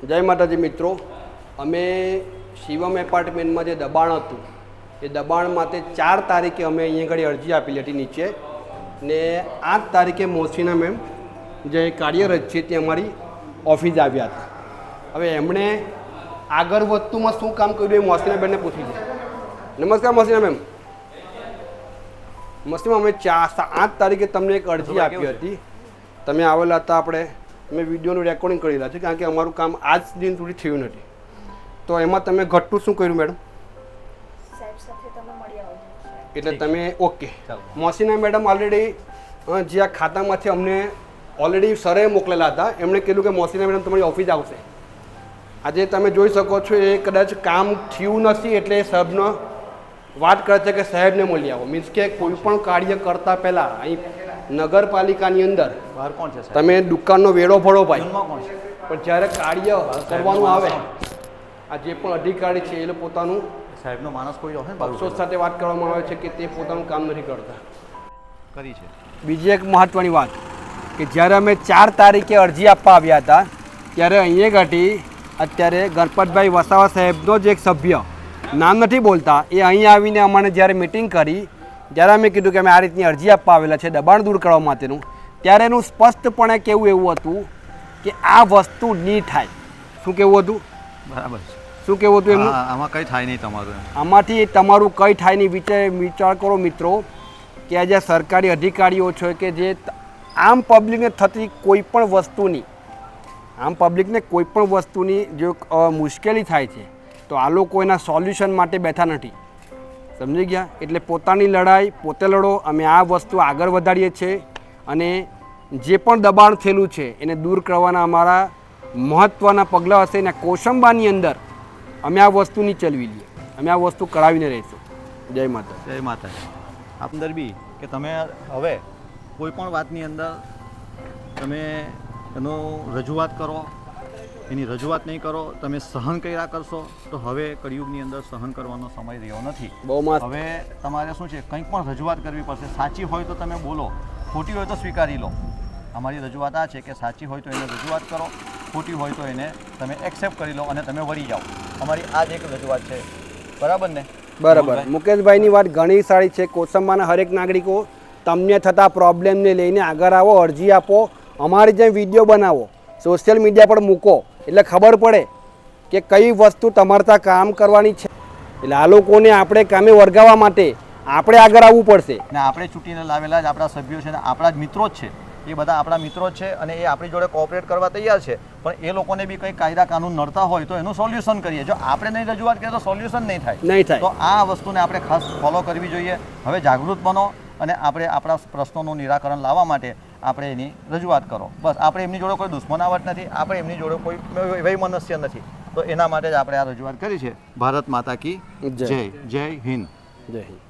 જય માતાજી મિત્રો અમે શિવમ એપાર્ટમેન્ટમાં જે દબાણ હતું એ દબાણ માટે ચાર તારીખે અમે અહીંયા આગળ અરજી આપેલી હતી નીચે ને આઠ તારીખે મોસીના મેમ જે કાર્યરત છે તે અમારી ઓફિસ આવ્યા હતા. હવે એમણે આગળ વધતુમાં શું કામ કર્યું એ મોસીના બેનને પૂછી છે નમસ્કાર મોસીના મેમ. મસીમાં અમે ચાર આઠ તારીખે તમને એક અરજી આપી હતી. તમે આવેલા હતા આપણે મેં વિડીયોનું રેકોર્ડિંગ કરી રહ્યા છે કારણ કે અમારું કામ આજ દિન સુધી થયું નથી. તો એમાં તમે ઘટતું શું કર્યું મેડમ? એટલે તમે ઓકે. મોસીના મેડમ ઓલરેડી જે આ ખાતામાંથી અમને ઓલરેડી સરે મોકલેલા હતા એમણે કીધું કે મોસીના મેડમ તમારી ઓફિસ આવશે. આજે તમે જોઈ શકો છો એ કદાચ કામ થયું નથી એટલે સાહેબનો વાત કરે છે કે સાહેબને મળી આવો. મીન્સ કે કોઈ પણ કાર્ય કરતા પહેલાં અહીં નગરપાલિકાની અંદર બહાર કોણ છે તમે દુકાનનો વેડો ભરો ભાઈ. પણ જ્યારે કાર્ય કરવાનું આવે આ જે પણ અધિકારી છે એ પોતાનું સાહેબનો માણસ કોઈ અફસોસ સાથે વાત કરવામાં આવે છે કે તે પોતાનું કામ નથી કરતા. કરી છે. બીજી એક મહત્ત્વની વાત કે જ્યારે અમે ચાર તારીખે અરજી આપવા આવ્યા હતા ત્યારે અહીંયા ઘટી અત્યારે ગણપતભાઈ વસાવા સાહેબનો જ એક સભ્ય નામ નથી બોલતા એ અહીં આવીને અમારે જ્યારે મિટિંગ કરી જ્યારે અમે કીધું કે અમે આ રીતની અરજી આપવા આવેલા છે દબાણ દૂર કરવા માટેનું ત્યારે એનું સ્પષ્ટપણે કેવું એવું હતું કે આ વસ્તુ નહીં થાય. શું કેવું હતું? બરાબર છે. શું કેવું હતું એમનું? આમાં કંઈ થાય નહીં તમારું આમાંથી તમારું કંઈ થાય નહીં વિચાર વિચાર કરો મિત્રો કે આ જે સરકારી અધિકારીઓ છે કે જે આમ પબ્લિકને થતી કોઈ પણ વસ્તુની આમ પબ્લિકને કોઈ પણ વસ્તુની જો મુશ્કેલી થાય છે તો આ લોકો એના સોલ્યુશન માટે બેઠા નથી. સમજી ગયા? એટલે પોતાની લડાઈ, પોતે લડો, અમે આ વસ્તુ આગળ વધારીએ છીએ અને જે પણ દબાણ થયેલું છે, એને દૂર કરવાના અમારા મહત્ત્વના પગલાં હશે અને કોશંબાની અંદર અમે આ વસ્તુની ચલવી લઈએ. અમે આ વસ્તુ કરાવીને રહીશું. જય માતા જય માતા આપ અંદર બી કે તમે હવે કોઈ પણ વાતની અંદર તમે એનો રજૂઆત કરો એની રજૂઆત નહીં કરો તમે સહન કર્યા કરશો તો હવે કળિયુગની અંદર સહન કરવાનો સમય રહ્યો નથી. બહુ હવે તમારે શું છે કંઈક પણ રજૂઆત કરવી પડશે. સાચી હોય તો તમે બોલો ખોટી હોય તો સ્વીકારી લો. અમારી રજૂઆત આ છે કે સાચી હોય તો એને રજૂઆત કરો ખોટી હોય તો એને તમે એક્સેપ્ટ કરી લો અને તમે વળી જાઓ. અમારી આ જ એક રજૂઆત છે. બરાબર ને? બરાબર. મુકેશભાઈની વાત ઘણી સારી છે. કોસંબાના હરેક નાગરિકો તમને થતા પ્રોબ્લેમને લઈને આગળ આવો અરજી આપો અમારી જેમ વીડિયો બનાવો સોશિયલ મીડિયા પર મૂકો. એટલે ખબર પડે કે કઈ વસ્તુ તમારતા કામ કરવાની છે. એટલે આ લોકોને આપણે કામે વર્ગાવવા માટે આપણે આગળ આવવું પડશે. ને આપણે ચૂંટીને લાવેલા જ આપણા સભ્યો છે ને આપણા જ મિત્રો જ છે. એ બધા આપણા મિત્રો છે અને એ આપણી જોડે કોઓપરેટ કરવા તૈયાર છે. પણ એ લોકોને બી કંઈ કાયદા કાનૂન નડતા હોય તો એનું સોલ્યુશન કરીએ. જો આપણે નહીં રજૂઆત કરીએ તો સોલ્યુશન નહીં થાય. નહીં થાય. તો આ વસ્તુને આપણે ખાસ ફોલો કરવી જોઈએ. હવે જાગૃત બનો અને આપણે આપણા પ્રશ્નોનું નિરાકરણ લાવવા માટે આપણે એની રજૂઆત કરો. બસ આપણે એમની જોડે કોઈ દુશ્મનાવટ નથી આપણે એમની જોડે કોઈ વૈમનસ્ય નથી. તો એના માટે જ આપણે આ રજૂઆત કરી છે. ભારત માતા કી જય. જય. જય હિન્દ. જય હિન્દ.